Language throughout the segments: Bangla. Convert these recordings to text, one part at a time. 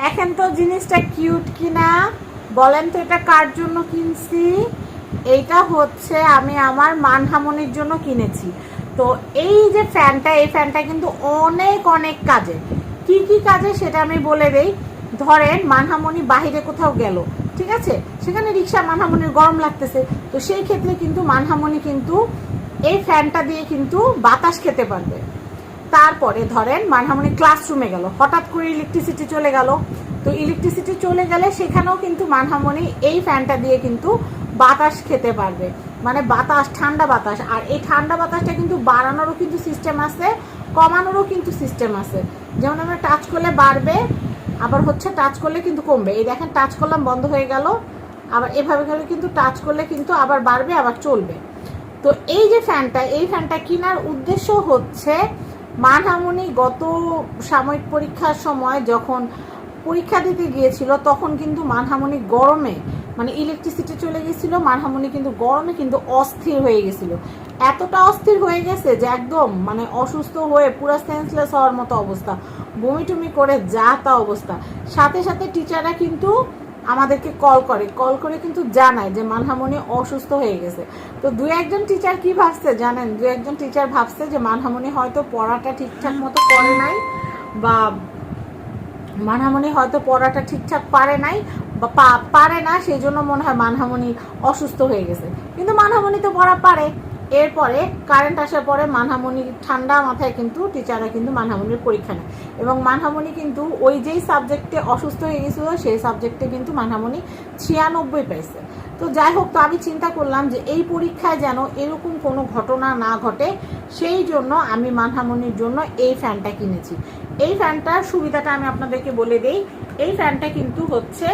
দেখেন তো জিনিসটা কিউট কিনা। বলেন তো এটা কার জন্য কিনছি? এইটা হচ্ছে আমি আমার মানহামনির জন্য কিনেছি। তো এই যে ফ্যানটা, এই ফ্যানটা কিন্তু অনেক অনেক কাজে। কি কি কাজে সেটা আমি বলে দেই। ধরেন, মানহামনি বাহিরে কোথাও গেল, ঠিক আছে? সেখানে রিক্সা মানহামনির গরম লাগতেছে। তো সেই ক্ষেত্রে কিন্তু মানহামনি কিন্তু এই ফ্যানটা দিয়ে কিন্তু বাতাস খেতে পারবে। তারপরে ধরেন মানহামনি ক্লাসরুমে গেল। হঠাৎ করে ইলেকট্রিসিটি চলে গেল। তো ইলেকট্রিসিটি চলে গেলে সেখানেও কিন্তু মানহামনি এই ফ্যানটা দিয়ে কিন্তু বাতাস খেতে পারবে। মানে বাতাস, ঠান্ডা বাতাস। আর এই ঠান্ডা বাতাসটা কিন্তু বাড়ানোরও কিন্তু সিস্টেম আছে, কমানোরও কিন্তু সিস্টেম আছে। যেমন আমরা টাচ করলে বাড়বে, আবার হচ্ছে টাচ করলে কিন্তু কমবে। এই দেখেন টাচ করলাম, বন্ধ হয়ে গেল। আবার এভাবে করে কিন্তু টাচ করলে কিন্তু আবার বাড়বে, আবার চলবে। তো এই যে ফ্যানটা এই ফ্যানটা কেনার উদ্দেশ্য হচ্ছে মানহামনি গত সাময়িক পরীক্ষার সময় যখন পরীক্ষা দিতে গিয়েছিল, তখন কিন্তু মানহামনি গরমে মানে ইলেকট্রিসিটি চলে গেছিল মানহামনি কিন্তু গরমে কিন্তু অস্থির হয়ে গেছিল এতটা অস্থির হয়ে গেছে যে একদম মানে অসুস্থ হয়ে পুরো সেন্সলেস হওয়ার মতো অবস্থা। বমি টমি করে যা তা অবস্থা। সাথে সাথে টিচাররা কিন্তু আমাদেরকে কল করে। কল করে কিন্তু জানায় যে মানহামনি অসুস্থ হয়ে গেছে। তো দু একজন টিচার কি ভাবছে জানেন? দু একজন টিচার ভাবছে যে মানহামনি হয়তো পড়াটা ঠিকঠাক মতো করে নাই বা মানহামনি হয়তো পড়াটা ঠিকঠাক পারে নাই বা পারে না, সেই জন্য মনে হয় মানহামনি অসুস্থ হয়ে গেছে। কিন্তু মানহামনি তো পড়া পারে। এরপরে কারেন্ট আসার পরে মানহামনি ঠান্ডা মাথায় কিন্তু টিচাররা কিন্তু মানহামনির পরীক্ষা নেয়। এবং মানহামনি কিন্তু ওই যেই সাবজেক্টে অসুস্থ হয়ে গেছিল সেই সাবজেক্টে কিন্তু মানহামনি ছিয়ানব্বই পেয়েছে তো যাই হোক, তো আমি চিন্তা করলাম যে এই পরীক্ষায় যেন এরকম কোনো ঘটনা না ঘটে, সেই জন্য আমি মানহামনির জন্য এই ফ্যানটা কিনেছি। এই ফ্যানটার সুবিধাটা আমি আপনাদেরকে বলে দেই। এই ফ্যানটা কিন্তু হচ্ছে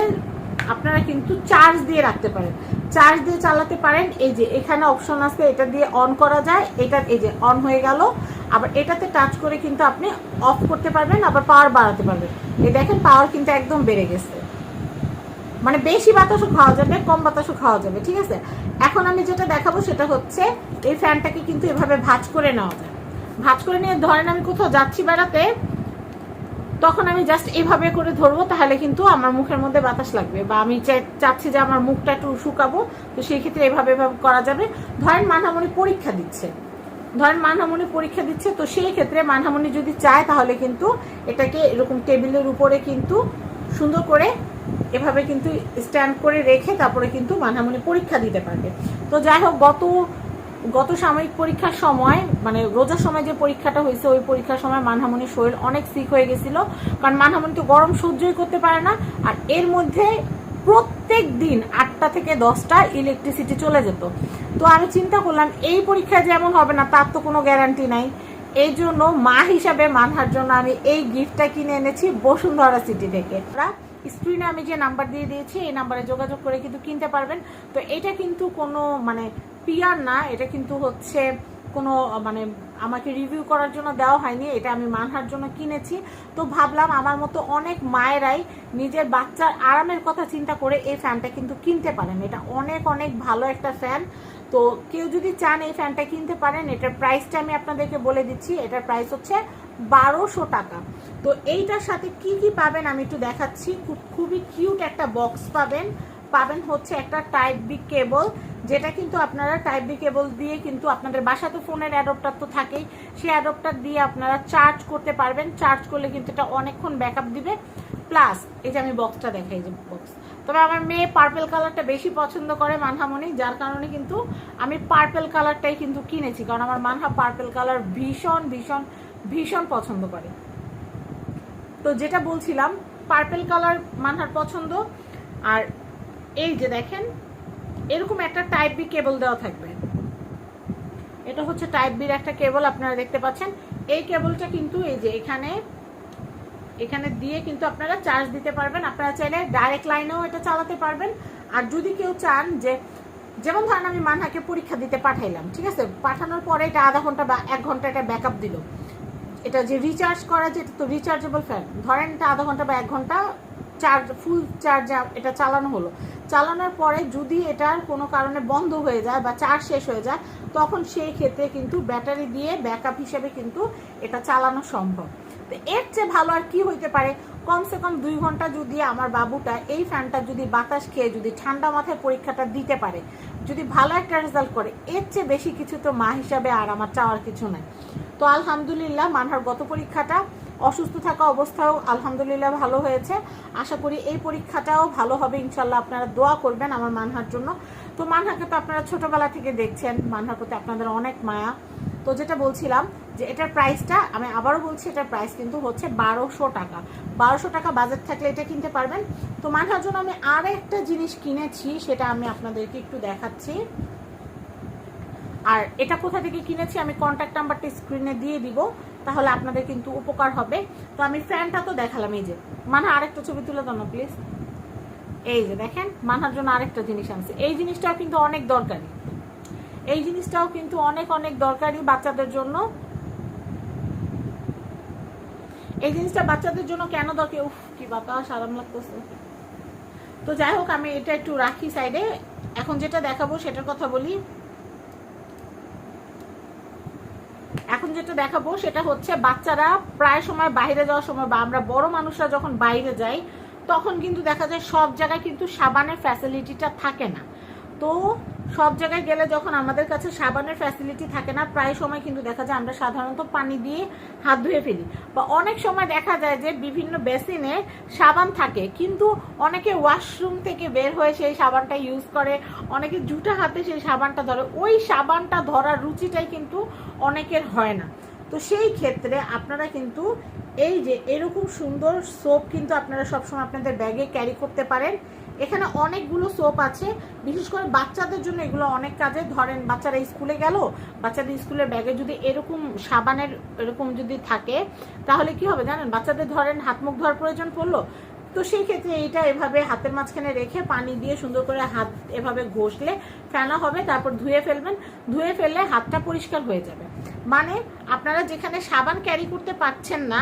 আপনারা কিন্তু চার্জ দিয়ে রাখতে পারেন। চার্জ দিয়ে চালাতে পারেন, এই যে এখানে অপশন আছে, এটা দিয়ে অন করা যায়, এটা এই যে অন হয়ে গেল। আবার এটাতে টাচ করে কিন্তু আপনি অফ করতে পারবেন, আবার পাওয়ার বাড়াতে পারবেন। এই দেখেন পাওয়ার কিন্তু একদম বেড়ে গেছে। মানে বেশি বাতাসও খাওয়া যাবে, কম বাতাসও খাওয়া যাবে, ঠিক আছে? এখন আমি যেটা দেখাবো সেটা হচ্ছে, এই ফ্যানটাকে কিন্তু এভাবে ভাঁজ করে নেওয়া যায়। ভাঁজ করে নিয়ে ধরেন আমি কোথাও যাচ্ছি বেড়াতে তখন আমি জাস্ট এইভাবে করে ধরবো, তাহলে কিন্তু আমার মুখের মধ্যে বাতাস লাগবে। বা আমি চাচ্ছি যে আমার মুখটা একটু শুকাবো, তো সেই ক্ষেত্রে এভাবে এভাবে করা যাবে। ধরেন মানহামনি পরীক্ষা দিচ্ছে। ধরেন মানহামনি পরীক্ষা দিচ্ছে, তো সেই ক্ষেত্রে মানহামনি যদি চায়, তাহলে কিন্তু এটাকে এরকম টেবিলের উপরে কিন্তু সুন্দর করে এভাবে কিন্তু স্ট্যান্ড করে রেখে তারপরে কিন্তু মানহামনি পরীক্ষা দিতে পারবে। তো যাই হোক, গত গত সাময়িক পরীক্ষার সময় মানে রোজার সময় যে পরীক্ষাটা হয়েছে, ওই পরীক্ষার সময় মানহামনির শরীর অনেক সিক হয়ে গেছিল। কারণ মানহামনি তো গরম সহ্যই করতে পারে না, আর এর মধ্যে প্রত্যেক দিন আটটা থেকে দশটা ইলেকট্রিসিটি চলে যেত। তো আমি চিন্তা করলাম, এই পরীক্ষায় যেমন হবে না, তার তো কোনো গ্যারান্টি নাই। এই জন্য মা হিসাবে মানহার জন্য আমি এই গিফটটা কিনে এনেছি বসুন্ধরা সিটি থেকে। স্ক্রিনে আমি যে নাম্বার দিয়ে দিয়েছি, এই নাম্বারে যোগাযোগ করে কিন্তু কিনতে পারবেন। তো এটা কিন্তু কোনো মানে পিয়ার না, এটা কিন্তু হচ্ছে কোনো মানে আমাকে রিভিউ করার জন্য দেওয়া হয়নি, এটা আমি মানহার জন্য কিনেছি। তো ভাবলাম আমার মতো অনেক মায়েরাই নিজের বাচ্চার আরামের কথা চিন্তা করে এই ফ্যানটা কিন্তু কিনতে পারেন। এটা অনেক অনেক ভালো একটা ফ্যান। তো কেউ যদি চান এই ফ্যানটা কিনতে পারেন, এটার প্রাইসটা আমি আপনাদেরকে বলে দিচ্ছি, এটার প্রাইস হচ্ছে বারোশো টাকা। তো এইটার সাথে কি কি পাবেন আমি একটু দেখাচ্ছি। খুব- খুবই কিউট একটা বক্স পাবেন। পাবেন হচ্ছে একটা টাইপ বি কেবল যেটা কিন্তু আপনারা টাইপ বি কেবল দিয়ে কিন্তু আপনাদের বাসাতে ফোনের অ্যাডপ্টার তো থাকেই। সেই অ্যাডপ্টার দিয়ে আপনারা চার্জ করতে পারবেন। চার্জ করলে কিন্তু এটা অনেকক্ষণ ব্যাকআপ দিবে। প্লাস এই যে আমি বক্সটা দেখাই যে বক্স তবে আমার মেয়ে পার্পেল কালারটা বেশি পছন্দ করে মানহামনি যার কারণে কিন্তু আমি পার্পেল কালারটাই কিন্তু কিনেছি, কারণ আমার মানহা পার্পেল কালার ভীষণ ভীষণ ভীষণ পছন্দ করে। তো যেটা বলছিলাম পার্পেল কালার মানহার পছন্দ, আর এই যে দেখেন, এরকম একটা টাইপ বি কেবল দেওয়া থাকবে। এটা হচ্ছে টাইপ বির একটা কেবল আপনারা দেখতে পাচ্ছেন। এই কেবলটা কিন্তু এই যে এখানে এখানে দিয়ে কিন্তু আপনারা চার্জ দিতে পারবেন। আপনারা চাইলে ডাইরেক্ট লাইনেও এটা চালাতে পারবেন। আর যদি কেউ চান যে, যেমন ধরেন আমি মানহাকে পরীক্ষা দিতে পাঠাইলাম, ঠিক আছে? পাঠানোর পরে এটা আধা ঘণ্টা বা এক ঘণ্টা এটা ব্যাকআপ দিল। এটা যে রিচার্জ করা যে, এটা তো রিচার্জেবল ফ্যান ধরেন এটা আধা ঘণ্টা বা এক ঘণ্টা চার্জ ফুল চার্জ এটা চালানো হলো। চালানোর পরে যদি এটার কোনো কারণে বন্ধ হয়ে যায় বা চার্জ শেষ হয়ে যায়, তখন সেই ক্ষেত্রে কিন্তু ব্যাটারি দিয়ে ব্যাকআপ হিসেবে কিন্তু এটা চালানো সম্ভব। তো এর চেয়ে ভালো আর কি হইতে পারে? কমসে কম দুই ঘণ্টা যদি আমার বাবুটা এই ফ্যানটা যদি বাতাস খেয়ে যদি ঠান্ডা মাথায় পরীক্ষাটা দিতে পারে, যদি ভালো একটা রেজাল্ট করে, এর চেয়ে বেশি কিছু তো মা হিসাবে আর আমার চাওয়ার কিছু নাই। তো আলহামদুলিল্লাহ, মানহার গত পরীক্ষাটা অসুস্থ থাকা অবস্থাও আলহামদুলিল্লাহ ভালো হয়েছে। আশা করি এই পরীক্ষাটাও ভালো হবে। ইনশাল্লাহ আপনারা দোয়া করবেন আমার মানহার জন্য। তো মানহাকে তো আপনারা ছোটবেলা থেকে দেখছেন। মানহার প্রতি আপনাদের অনেক মায়া। তো যেটা বলছিলাম যে এটার প্রাইসটা, আমি আবারও বলছি এটার প্রাইস কিন্তু হচ্ছে বারোশো টাকা। বারোশো টাকা বাজেট থাকলে এটা কিনতে পারবেন। তো মানহার জন্য আমি আর একটা জিনিস কিনেছি, সেটা আমি আপনাদেরকে একটু দেখাচ্ছি। আর এটা কোথা থেকে কিনেছি আমি কন্ট্যাক্ট নাম্বারটা স্ক্রিনে দিয়ে দিব। তাহলে আপনাদের কিন্তু উপকার হবে। তো আমি ফ্যানটা তো দেখালাম, এই যে। মানহা, আরেকটা ছবি তুলে দাও না প্লিজ এই যে দেখেন, মানহার জন্য আরেকটা জিনিস আনছে। এই জিনিসটাও কিন্তু অনেক দরকারি। এই জিনিসটাও কিন্তু অনেক অনেক দরকারি বাচ্চাদের জন্য। এই জিনিসটা বাচ্চাদের জন্য কেন দরকার? উফ, কি বাতাস, আরাম লাগতেছে। তো যাই হোক, আমি এটা একটু রাখি সাইডে এখন যেটা দেখাবো, সেটার কথা বলি। যেটা দেখাবো সেটা হচ্ছে বাচ্চারা প্রায় সময় বাইরে যাওয়ার সময় বা আমরা বড় মানুষরা যখন বাইরে যাই, তখন কিন্তু দেখা যায় সব জায়গায় কিন্তু সাবানের ফ্যাসিলিটিটা থাকে না। তো সব জায়গায় গেলে যখন আমাদের কাছে সাবানের ফ্যাসিলিটি থাকে না, প্রায় সময় কিন্তু দেখা যায় আমরা সাধারণত পানি দিয়ে হাত ধুয়ে ফেলি। বা অনেক সময় দেখা যায় যে বিভিন্ন বেসিনে সাবান থাকে, কিন্তু অনেকে ওয়াশরুম থেকে বের হয়ে সেই সাবানটা ইউজ করে, অনেকে জুটা হাতে সেই সাবানটা ধরে। ওই সাবানটা ধরার রুচিটাই কিন্তু অনেকের হয় না। তো সেই ক্ষেত্রে আপনারা কিন্তু এই যে এরকম সুন্দর সোপ কিন্তু আপনারা সবসময় আপনাদের ব্যাগে ক্যারি করতে পারেন। এখানে অনেকগুলো সোপ আছে। বিশেষ করে বাচ্চাদের জন্য এগুলো অনেক কাজে। ধরেন, বাচ্চারা স্কুলে গেল, বাচ্চাদের স্কুলের ব্যাগে যদি এরকম সাবানের এরকম যদি থাকে, তাহলে কি হবে জানেন? বাচ্চাদের ধরেন, হাত মুখ ধোয়ার প্রয়োজন পড়ল। তো সেই ক্ষেত্রে এইটা এভাবে হাতের মাঝখানে রেখে পানি দিয়ে সুন্দর করে হাত এভাবে ঘষলে ফেনা হবে, তারপর ধুয়ে ফেলবেন। ধুয়ে ফেললে হাতটা পরিষ্কার হয়ে যাবে। মানে আপনারা যেখানে সাবান ক্যারি করতে পারছেন না,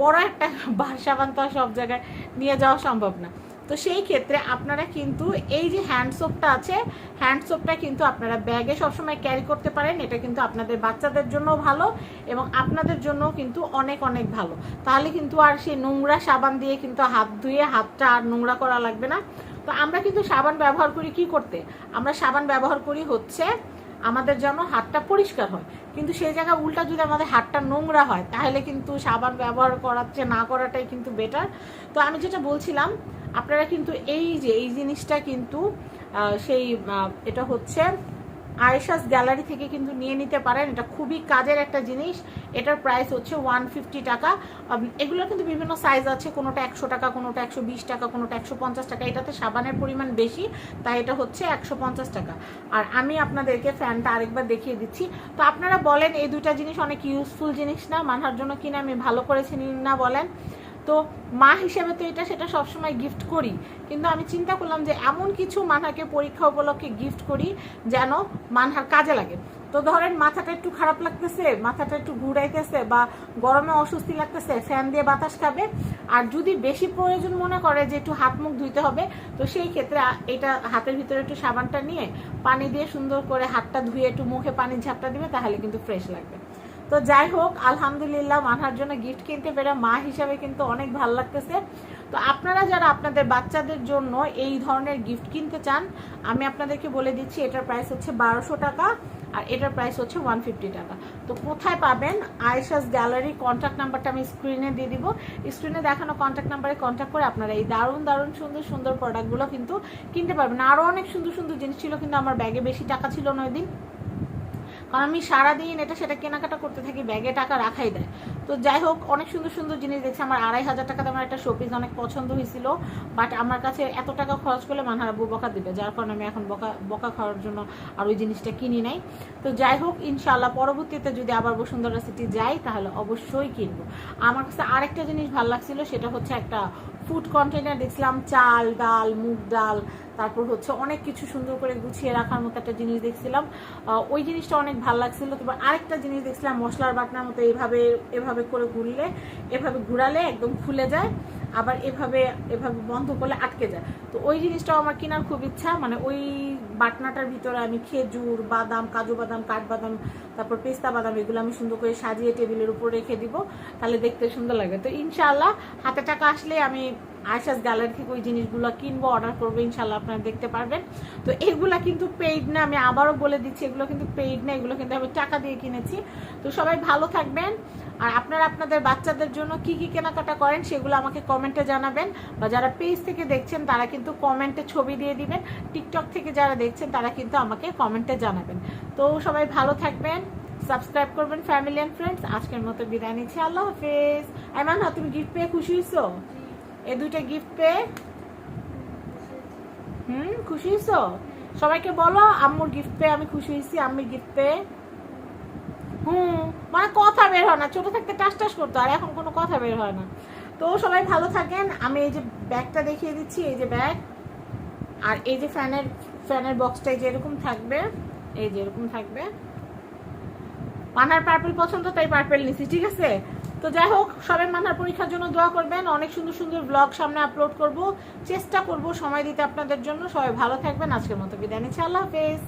বড় একটা সাবান তো সব জায়গায় নিয়ে যাওয়া সম্ভব না। তো সেই ক্ষেত্রে আপনারা কিন্তু এই যে হ্যান্ড সোপটা আছে হ্যান্ড সোপটা কিন্তু আপনারা ব্যাগে সবসময় ক্যারি করতে পারেন। এটা কিন্তু আপনাদের বাচ্চাদের জন্য ভালো এবং আপনাদের জন্য কিন্তু অনেক অনেক ভালো। তাহলে কিন্তু আর সেই নোংরা সাবান দিয়ে কিন্তু হাত ধুয়ে হাতটা আর নোংরা করা লাগবে না। তো আমরা কিন্তু সাবান ব্যবহার করি কি করতে? আমরা সাবান ব্যবহার করি হচ্ছে আমাদের যেন হাতটা পরিষ্কার হয়। কিন্তু সেই জায়গায় উল্টা যদি আমাদের হাতটা নোংরা হয়, তাহলে কিন্তু সাবান ব্যবহার করার চেয়ে না করাটাই কিন্তু বেটার তো আমি যেটা বলছিলাম, আপনারা কিন্তু এই যে, এই জিনিসটা কিন্তু সেই এটা হচ্ছে আয়েশাস গ্যালারি থেকে কিন্তু নিয়ে নিতে পারেন। এটা খুবই কাজের একটা জিনিস। এটার প্রাইস হচ্ছে ওয়ান ফিফটি টাকা। এগুলোর কিন্তু বিভিন্ন সাইজ আছে। কোনোটা একশো টাকা, কোনোটা একশো বিশ টাকা, কোনোটা একশো পঞ্চাশ টাকা। এটাতে সাবানের পরিমাণ বেশি, তাই এটা হচ্ছে একশো পঞ্চাশ টাকা। আর আমি আপনাদেরকে ফ্যানটা আরেকবার দেখিয়ে দিচ্ছি। তো আপনারা বলেন, এই দুইটা জিনিস অনেক ইউজফুল জিনিস না? মানহার জন্য কিনে আমি ভালো করেছি না বলেন? তো মা হিসেবে তো এটা সেটা সবসময় গিফট করি। কিন্তু আমি চিন্তা করলাম যে এমন কিছু মানহাকে পরীক্ষা উপলক্ষে গিফট করি যেন মানহার কাজে লাগে। তো ধরেন মাথাটা একটু খারাপ লাগতেছে, মাথাটা একটু ঘুরাইতেছে বা গরমে অস্বস্তি লাগতেছে ফ্যান দিয়ে বাতাস খাবে। আর যদি বেশি প্রয়োজন মনে করে যে একটু হাত মুখ ধুইতে হবে, তো সেই ক্ষেত্রে এটা হাতের ভিতরে একটু সাবানটা নিয়ে পানি দিয়ে সুন্দর করে হাতটা ধুয়ে একটু মুখে পানির ঝাপটা দিবে, তাহলে কিন্তু ফ্রেশ লাগবে। তো যাই হোক, আলহামদুলিল্লাহ মানহার জন্য গিফট কিনতে পেরে মা হিসাবে কিন্তু অনেক ভালো লাগতেছে। তো আপনারা যারা আপনাদের বাচ্চাদের জন্য এই ধরনের গিফট কিনতে চান, আমি আপনাদেরকে বলে দিচ্ছি, এটার প্রাইস হচ্ছে বারোশো টাকা আর এটার প্রাইস হচ্ছে ওয়ান ফিফটি টাকা। তো কোথায় পাবেন? আয়েশাস গ্যালারি কন্ট্যাক্ট নাম্বারটা আমি স্ক্রিনে দিয়ে দিব। স্ক্রিনে দেখানো কন্ট্যাক্ট নাম্বারে কন্ট্যাক্ট করে আপনারা এই দারুণ দারুণ, সুন্দর সুন্দর প্রোডাক্টগুলো কিন্তু কিনতে পারবেন। আরও অনেক সুন্দর সুন্দর জিনিস ছিল কিন্তু আমার ব্যাগে বেশি টাকা ছিল না ওই দিন। কারণ আমি সারাদিন এটা সেটা কেনাকাটা করতে থাকি ব্যাগে টাকা রাখাই দেয়। তো যাই হোক, অনেক সুন্দর সুন্দর জিনিস দেখছি। আমার আড়াই হাজার টাকা আমার একটা শোপিস অনেক পছন্দ হয়েছিল বাট আমার কাছে এত টাকা খরচ করলে মানহারা বউ বকা দিবে, যার কারণে আমি এখন বকা বকা খাওয়ার জন্য আর ওই জিনিসটা কিনি নাই। তো যাই হোক ইনশাল্লাহ পরবর্তীতে যদি আবার বসুন্ধরা সিটি যাই, তাহলে অবশ্যই কিনবো। আমার কাছে আরেকটা জিনিস ভালো লাগছিল, সেটা হচ্ছে একটা ফুড কন্টেনার দেখছিলাম, চাল, ডাল, মুগ ডাল, তারপর হচ্ছে অনেক কিছু সুন্দর করে গুছিয়ে রাখার মতো একটা জিনিস দেখছিলাম। ওই জিনিসটা অনেক ভালো লাগছিল। তারপর আরেকটা জিনিস দেখছিলাম, মশলার বাটনার মতো এইভাবে, এভাবে করে ঘুরলে, এভাবে ঘুরালে একদম খুলে যায়, আবার এভাবে এভাবে বন্ধ করলে আটকে যায়। তো ওই জিনিসটাও আমার কেনার খুব ইচ্ছা মানে ওই বাটনাটার ভিতরে আমি খেজুর, বাদাম, কাজু বাদাম কাঠবাদাম তারপর পেস্তা বাদাম, এগুলো আমি সুন্দর করে সাজিয়ে টেবিলের উপর রেখে দিব, তাহলে দেখতে সুন্দর লাগে তো ইনশাআল্লাহ হাতে টাকা আসলে আমি আয়সাস গ্যালারি থেকে ওই জিনিসগুলো কিনবো, অর্ডার করব ইনশাল্লাহ আপনারা দেখতে পারবেন। তো এগুলা কিন্তু পেইড না, আমি আবারও বলে দিচ্ছি, এগুলো কিন্তু পেইড না, এগুলো কিন্তু আমি টাকা দিয়ে কিনেছি। তো সবাই ভালো থাকবেন। আর আপনারা আপনাদের বাচ্চাদের জন্য কি কি কেনাকাটা করেন সেগুলো আমাকে কমেন্টে জানাবেন। বা যারা পেজ থেকে দেখছেন, তারা কিন্তু কমেন্টে ছবি দিয়ে দিবেন। টিকটক থেকে যারা দেখছেন, তারা কিন্তু আমাকে কমেন্টে জানাবেন। তো সবাই ভালো থাকবেন সাবস্ক্রাইব করবেন ফ্যামিলি অ্যান্ড ফ্রেন্ডস আজকের মতো বিদায় নিচ্ছি। আল্লাহ হাফেজ। এমন না তুমি গিফট পেয়ে খুশি হয়েছো এই দুইটা গিফট পেয়ে? হুম, খুশি হয়েছো সবাইকে বলো, আম্মুর গিফট পেয়ে আমি খুশি হয়েছি আম্মির গিফট পেয়ে। হুম মানে কথা বের হয় না। ছোট থাকতে টাস টাস করতো, আর এখন কোনো কথা বের হয় না। তো সবাই ভালো থাকেন। আমি এই যে ব্যাগটা দেখিয়ে দিচ্ছি, এই যে ব্যাগ। আর এই যে ফ্যানের ফ্যানের বক্সটা এই যে এরকম থাকবে, এই যে এরকম থাকবে। মানার পার্পেল পছন্দ, তাই পার্পেল নিছি, ঠিক আছে? তো যাই হোক, সবাই মানার পরীক্ষার জন্য দোয়া করবেন। অনেক সুন্দর সুন্দর ব্লগ সামনে আপলোড করব। চেষ্টা করব সময় দিতে আপনাদের জন্য। সবাই ভালো থাকবেন। আজকের মতো বিদায় নিচ্ছি। আল্লাহ হাফেজ।